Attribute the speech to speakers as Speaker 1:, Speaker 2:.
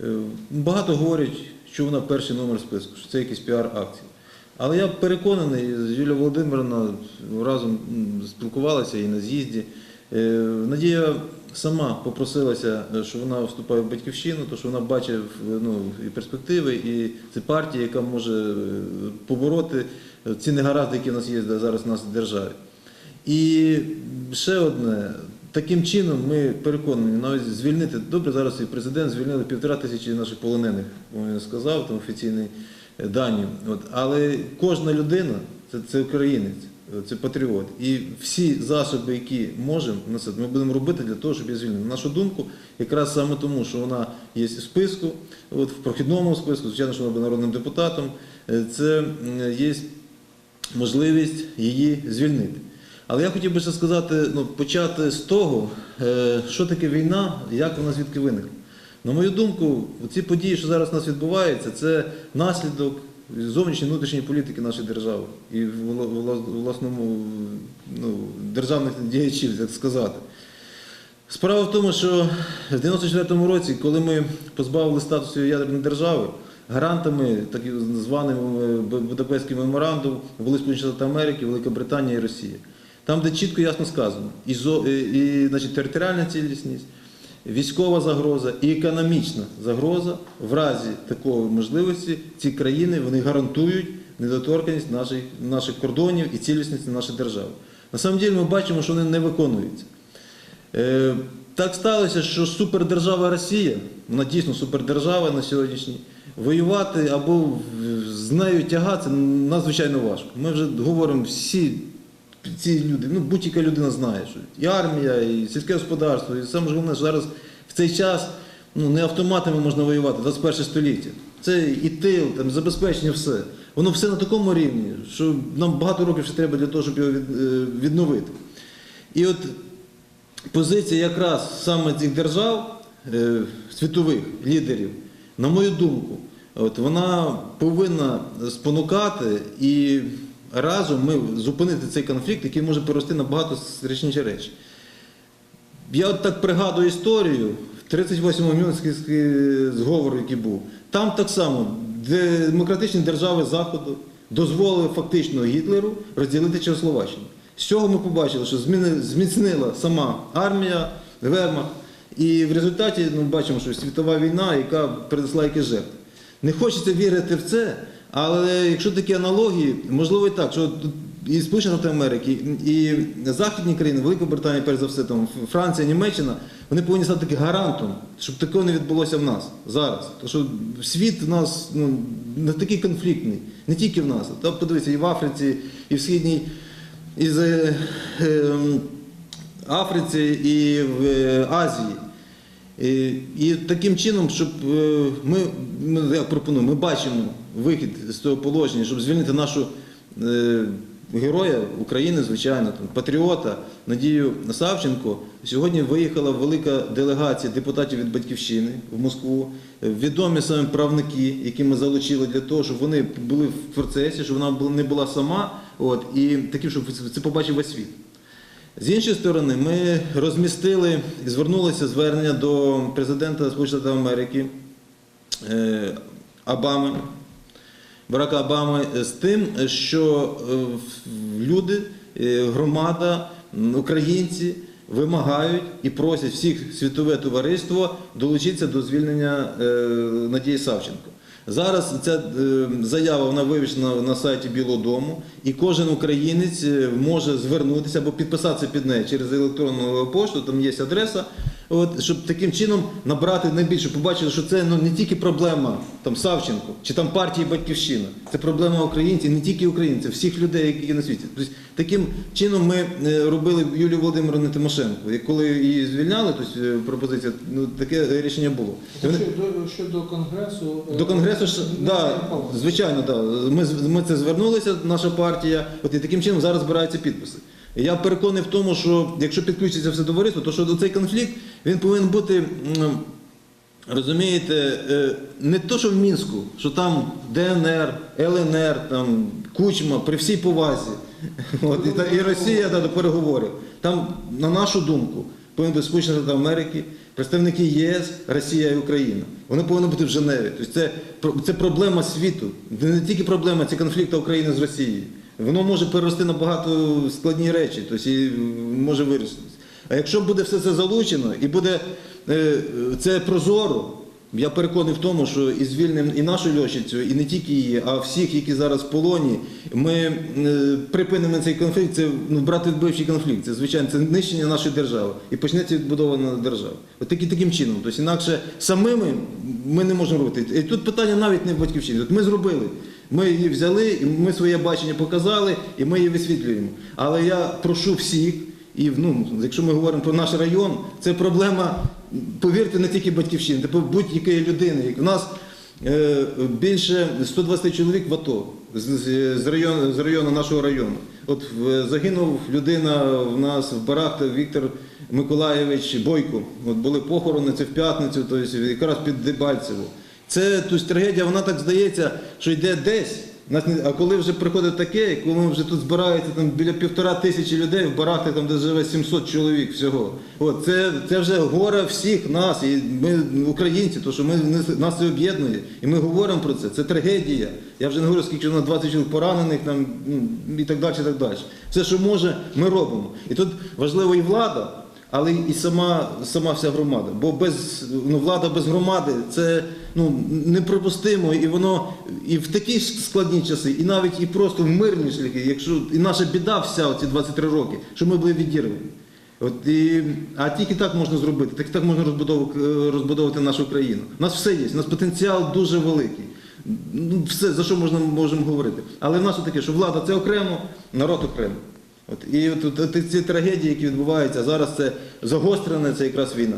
Speaker 1: Е, Багато говорять, що вона перший номер списку, що це якісь піар-акції. Але я переконаний, Юлія Володимировна разом спілкувалася і на з'їзді. Е, Надія сама попросилася, е, що вона вступає в батьківщину, то що вона бачить ну, і перспективи, і це партія, яка може побороти ці негаразди, які в нас є зараз в нас в державі. І ще одне. Таким чином ми переконані навіть звільнити. Добре, зараз і президент звільнили півтора тисячі наших полонених, він сказав, там офіційні е, дані. От. Але кожна людина це, це українець, е, це патріот. І всі засоби, які можемо, ми будемо робити для того, щоб її звільнити. Нашу думку, якраз саме тому, що вона є в списку, от, в прохідному списку, звичайно, що вона буде народним депутатом, е, це є можливість її звільнити. Але я хотів би ще сказати, ну, почати з того, е, що таке війна, як вона звідки виникла. На мою думку, ці події, що зараз у нас відбуваються, це наслідок зовнішньої внутрішньої політики нашої держави і вла- вла- власному ну, державних діячів, так сказати. Справа в тому, що в 94-му році, коли ми позбавили статусу ядерної держави, гарантами так званим е, Будапештським меморандум були Сполучені Штати Америки, Велика Британія і Росія. Там, де чітко ясно сказано, і, і, і значить, територіальна цілісність, військова загроза і економічна загроза в разі такої можливості ці країни вони гарантують недоторканність наших, наших кордонів і цілісність нашої держави. На самом деле ми бачимо, що вони не виконуються. Е, Так сталося, що супердержава Росія, вона дійсно супердержава на сьогоднішній, воювати або з нею тягатися надзвичайно важко. Ми вже говоримо всі ці люди, ну будь-яка людина знає, що і армія, і сільське господарство, і саме головне, що зараз в цей час ну, не автоматами можна воювати, 21 століття. Це і тил, там, забезпечення, все. Воно все на такому рівні, що нам багато років ще треба для того, щоб його е, відновити. І от позиція якраз саме цих держав, е, світових лідерів, на мою думку, от вона повинна спонукати і разом ми зупинити цей конфлікт, який може перерости на багато страшніші речі. Я от так пригадую історію в 38-му Мюнхенський зговору, який був. Там так само демократичні держави Заходу дозволили фактично Гітлеру розділити Чехословаччину. З цього ми побачили, що зміцнила сама армія, Вермахт, і в результаті ну, бачимо, що світова війна, яка принесла якісь жертви. Не хочеться вірити в це, але якщо такі аналогії, можливо і так, що і Сполучені Штати Америки, і західні країни, Велика Британія, перш за все, там, Франція, Німеччина, вони повинні стати таки гарантом, щоб такого не відбулося в нас зараз. Тому що світ у нас ну, не такий конфліктний, не тільки в нас. Та подивіться, і в Африці, і в Східній, і з, е, ем, Африці, і в е, Азії. І, таким чином, щоб е, ми, ми я пропоную, ми бачимо вихід з цього положення, щоб звільнити нашу е, героя України, звичайно, патріота Надію Савченко. Сьогодні виїхала велика делегація депутатів від Батьківщини в Москву, відомі саме правники, які ми залучили для того, щоб вони були в процесі, щоб вона не була сама, от, і таким, щоб це побачив весь світ. З іншої сторони, ми розмістили і звернулися звернення до президента Сполучених Америки е, Обами, Барака Обами з тим, що е, люди, е, громада, українці вимагають і просять всіх світове товариство долучитися до звільнення Надії Савченко. Зараз ця е, заява вона вивішена на сайті Білого Дому, і кожен українець е, може звернутися або підписатися під неї через електронну пошту, там є адреса. От, щоб таким чином набрати найбільше, побачили, що це ну, не тільки проблема там, Савченко чи там партії Батьківщина, це проблема українців, не тільки українців, всіх людей, які є на світі. Тобто, таким чином ми е, робили Юлію Володимировну Тимошенко. І коли її звільняли, тобто, пропозиція, ну, таке рішення було. Вони-
Speaker 2: Щодо, щодо конгресу. е,
Speaker 1: до конгресу ж да, звичайно, да. Ми ми це звернулися, наша партія. От і таким чином зараз збираються підписи. Я переконаний в тому, що якщо підключиться все товариство, то що цей конфлікт він повинен бути. Розумієте, е, не то, що в Мінську, що там ДНР, ЛНР, там Кучма, при всій повазі. От, і, і Росія да, до переговорів. Там, на нашу думку, повинен бути Сполучені Штати Америки, представники ЄС, Росія і Україна. Вони повинні бути в Женеві. Тобто це, це проблема світу. Це не тільки проблема, це конфлікт України з Росією. Воно може перерости на багато складні речі, тобто і може вирішитися. А якщо буде все це залучено і буде е, це прозоро, я переконаний в тому, що і звільнимо і нашу льотчицю, і не тільки її, а всіх, які зараз в полоні, ми е, припинимо цей конфлікт. Це ну, брати вбивчий конфлікт. Це звичайно це знищення нашої держави і почнеться відбудована держава. От такі таким чином. Тобто інакше самими ми не можемо робити. І тут питання навіть не в батьківщині. От ми зробили. Ми її взяли, ми своє бачення показали, і ми її висвітлюємо. Але я прошу всіх. І ну, якщо ми говоримо про наш район, це проблема, повірте, не тільки батьківщини, це будь-якої людини. В нас е, більше 120 чоловік в АТО з, з, району, з району нашого району. От загинув людина в нас в Барахтах Віктор Миколаєвич Бойко. От були похорони, це в п'ятницю, тобто якраз під Дебальцево. Це тобто, трагедія, вона так здається, що йде десь. Нас не- А коли вже приходить таке, коли вже тут збирається там біля півтора тисячі людей в барахти, там де живе 700 чоловік всього. От це, це вже горе всіх нас, і ми українці, то що ми нас це об'єднує, і ми говоримо про це. Це трагедія. Я вже не говорю, скільки у нас 20 чоловік поранених там ну, і так далі. і так далі. Все, що може, ми робимо. І тут важливо і влада. Але і сама, сама вся громада. Бо без ну, влада без громади це ну, неприпустимо, і воно і в такі складні часи, і навіть і просто в мирні шляхи, якщо і наша біда вся оці 23 роки, що ми були відірвані. От і, а тільки так можна зробити, так, так можна розбудовувати нашу країну. У нас все є, у нас потенціал дуже великий. Ну, все, за що можна можемо говорити. Але в нас таке, що влада це окремо, народ окремо. От, і от, от, ці трагедії, які відбуваються зараз, це загострене, це якраз війна.